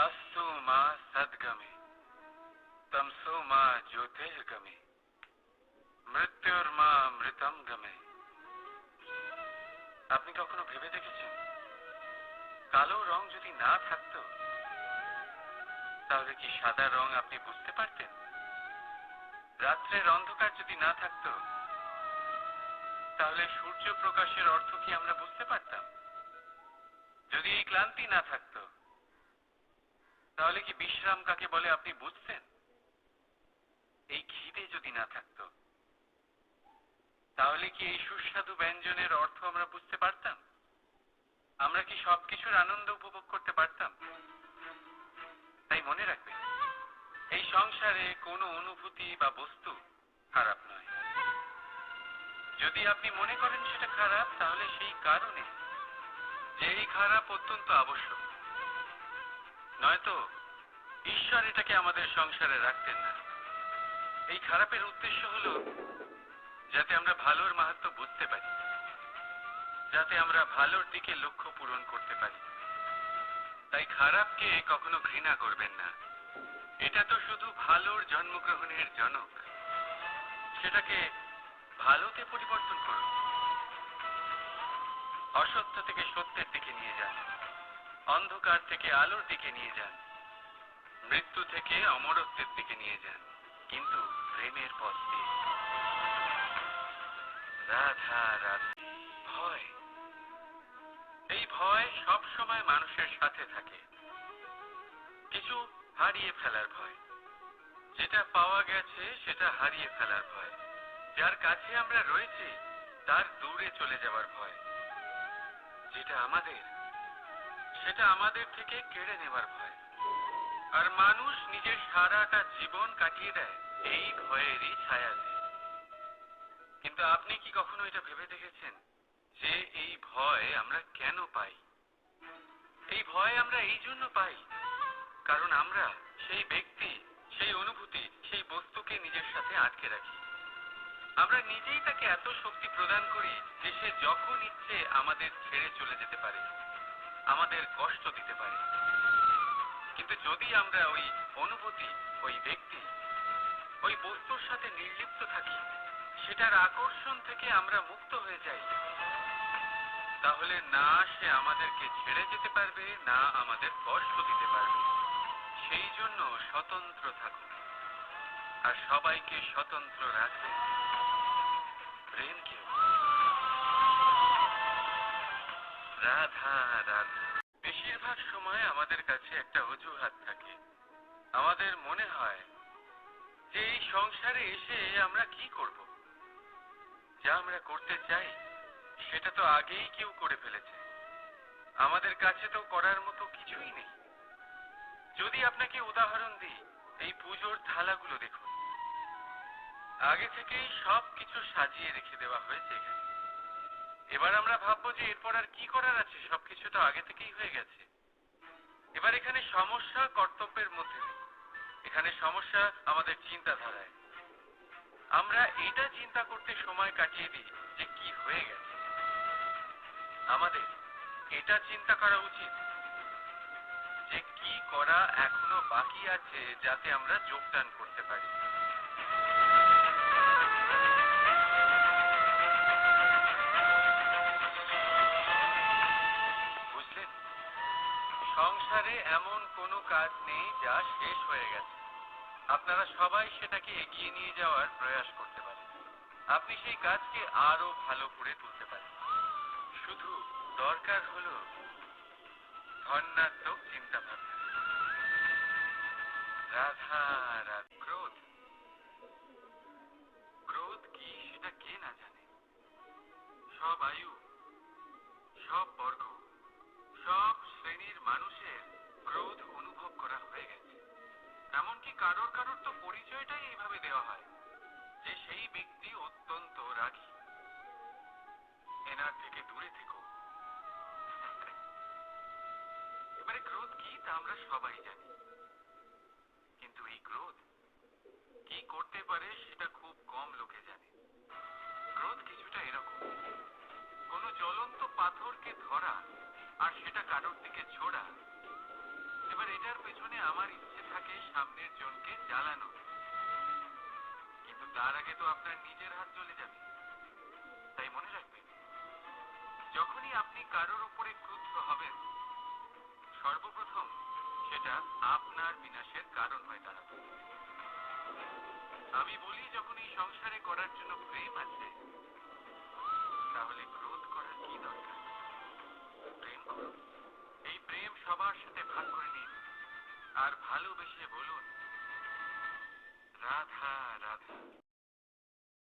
अस्तु मा सद्गमे तमसो मा ज्योतिर्गमे মৃত্যুর মা মৃতম গমে আপনি কখনো ভেবে দেখেছেন কালো রং যদি না থাকতো তাহলে কি সাদা রং আপনি বুঝতে পারতেন রাত্রের অন্ধকার যদি না থাকতো তাহলে সূর্য প্রকাশের অর্থ কি আমরা বুঝতে পারতাম যদি এই ক্লান্তি না থাকতো তাহলে কি বিশ্রাম কাকে বলে আপনি বুঝতেন এই খিদে যদি না থাকতো, তাহলে কি এই সুস্বাদু ব্যঞ্জনের অর্থ আমরা বুঝতে পারতাম? আমরা কি সবকিছুর আনন্দ উপভোগ করতে পারতাম? তাই মনে রাখবেন, এই সংসারে কোনো অনুভূতি বা বস্তু খারাপ নয়। যদি আপনি মনে করেন সেটা খারাপ, তাহলে সেই কারণে যে এই খারাপ অত্যন্ত আবশ্যক। নয়তো ঈশ্বর এটাকে আমাদের সংসারে রাখতেন না। এই খারাপের উদ্দেশ্য হলো যাতে আমরা ভালোর মাহাত্ম বুঝতে পারি, যাতে আমরা ভালোর দিকে লক্ষ্য পূরণ করতে পারি। তাই খারাপকে কখনো ঘৃণা করবেন না। এটা তো শুধু ভালোর জন্মগ্রহণের জনক। সেটাকে ভালোতে পরিবর্তন করুন। অসত্য থেকে সত্যের দিকে নিয়ে যান। অন্ধকার থেকে আলোর দিকে নিয়ে যান। মৃত্যু থেকে অমরত্বের দিকে নিয়ে যান, কিন্তু প্রেমের পথ দিয়ে। রাধা রাধা, ভয়। এই ভয় সব সময় মানুষের সাথে থাকে। কিছু হারিয়ে ফেলার ভয়। যেটা পাওয়া গেছে, সেটা হারিয়ে ফেলার ভয়। যার কাছে আমরা রয়েছি, তার দূরে চলে যাওয়ার ভয়। যেটা আমাদের সেটা আমাদের থেকে কেড়ে নেবার ভয়। আর মানুষ নিজের সারাটা জীবন কাটিয়ে দেয় এই ভয়েরই ছায়াতে। কিন্তু আপনি কি কখনো এটা ভেবে দেখেছেন যে এই ভয় আমরা কেন পাই? এই ভয় আমরা এই জন্য পাই কারণ আমরা সেই ব্যক্তি, সেই অনুভূতি, সেই বস্তুকে নিজের সাথে আটকে রাখি। আমরা নিজেই তাকে এত শক্তি প্রদান করি যে সে যখন ইচ্ছে আমাদের ছেড়ে চলে যেতে পারে। আমাদের কষ্ট দিতে পারে। কিন্তু যদি আমরা ওই অনুভূতি, ওই ব্যক্তি, ওই বস্তুর সাথে নির্লিপ্ত থাকি, সেটার আকর্ষণ থেকে আমরা মুক্ত হয়ে যাই, তাহলে না সে আমাদেরকে ছেড়ে যেতে পারবে, না আমাদের কষ্ট দিতে পারবে। সেই জন্য স্বতন্ত্র থাকুন। আর সবাইকে স্বতন্ত্র রাখবেন। প্রেমকেও রাধা রাধা বেশিরভাগ সময় আমাদের কাছে একটা অজুহাত থাকে। আমাদের মনে হয় যে এই সংসারে এসে আমরা কি করব? যা আমরা করতে চাই, সেটা তো আগেই কেউ করে ফেলেছে। আমাদের কাছে তো করার মতো কিছুই নেই। যদি আপনাকে উদাহরণ দিই, এই পুজোর থালাগুলো দেখুন। আগে থেকেই সব কিছু সাজিয়ে রেখে দেওয়া হয়েছে এখানে। এবার আমরা ভাববো যে এরপর আর কি করার আছে? সবকিছু তো আগে থেকেই হয়ে গেছে। এবার এখানে সমস্যা কর্তব্যের মধ্যে এখানে সমস্যা আমাদের চিন্তাধারায়। আমরা এটা চিন্তা করতে সময় কাটিয়ে দিই যে কি হয়ে গেছে। আমাদের এটা চিন্তা করা উচিত যে কি করা এখনও বাকি আছে যাতে আমরা যোগদান করতে পারি। সংসারে এমন কোনো কাজ নেই যা শেষ হয়ে গেছে। আপনারা সবাই সেটাকে এগিয়ে নিয়ে যাওয়ার প্রয়াস করতে পারেন। আপনি সেই কাজকে আরও ভালো করে তুলতে পারেন। শুধু দরকার হলো ধন্যাত্মক চিন্তা ভাবনা রাধা রাধা। ক্রোধ। ক্রোধ কি সেটা কে না জানে? সব আয়ু, সব বর্গ। সব শ্রেণির মানুষের ক্রোধ অনুভব করা হয়ে গেছে। এমনকি কারোর কারোর তো পরিচয়টাই এইভাবে দেওয়া হয় যে সেই ব্যক্তি অত্যন্ত রাগী। এনার থেকে দূরে থেকো। এবারে ক্রোধ কি তা আমরা সবাই জানি। কিন্তু এই ক্রোধ কি করতে পারে সেটা খুব কম লোকে জানে। ক্রোধ কিছুটা এরকম। কোনো জ্বলন্ত পাথরকে ধরা আর সেটা কারোর দিকে ছোড়া। এবার এটার পেছনে আমার ইচ্ছে থাকে সামনের জনকে জ্বালানো। কিন্তু তার আগে তো আপনার নিজের হাত জ্বলে যাবে। তাই মনে রাখবেন, যখনই আপনি কারোর উপরে ক্রুদ্ধ হবেন, সর্বপ্রথম সেটা আপনার বিনাশের কারণ হয়ে দাঁড়াবে। আমি বলি যখন এই সংসারে করার জন্য প্রেম আছে, তাহলে ক্রোধ প্রেম সাথে ভাগ করে নিন। আর ভালোবেসে বলুন রাধা রাধা।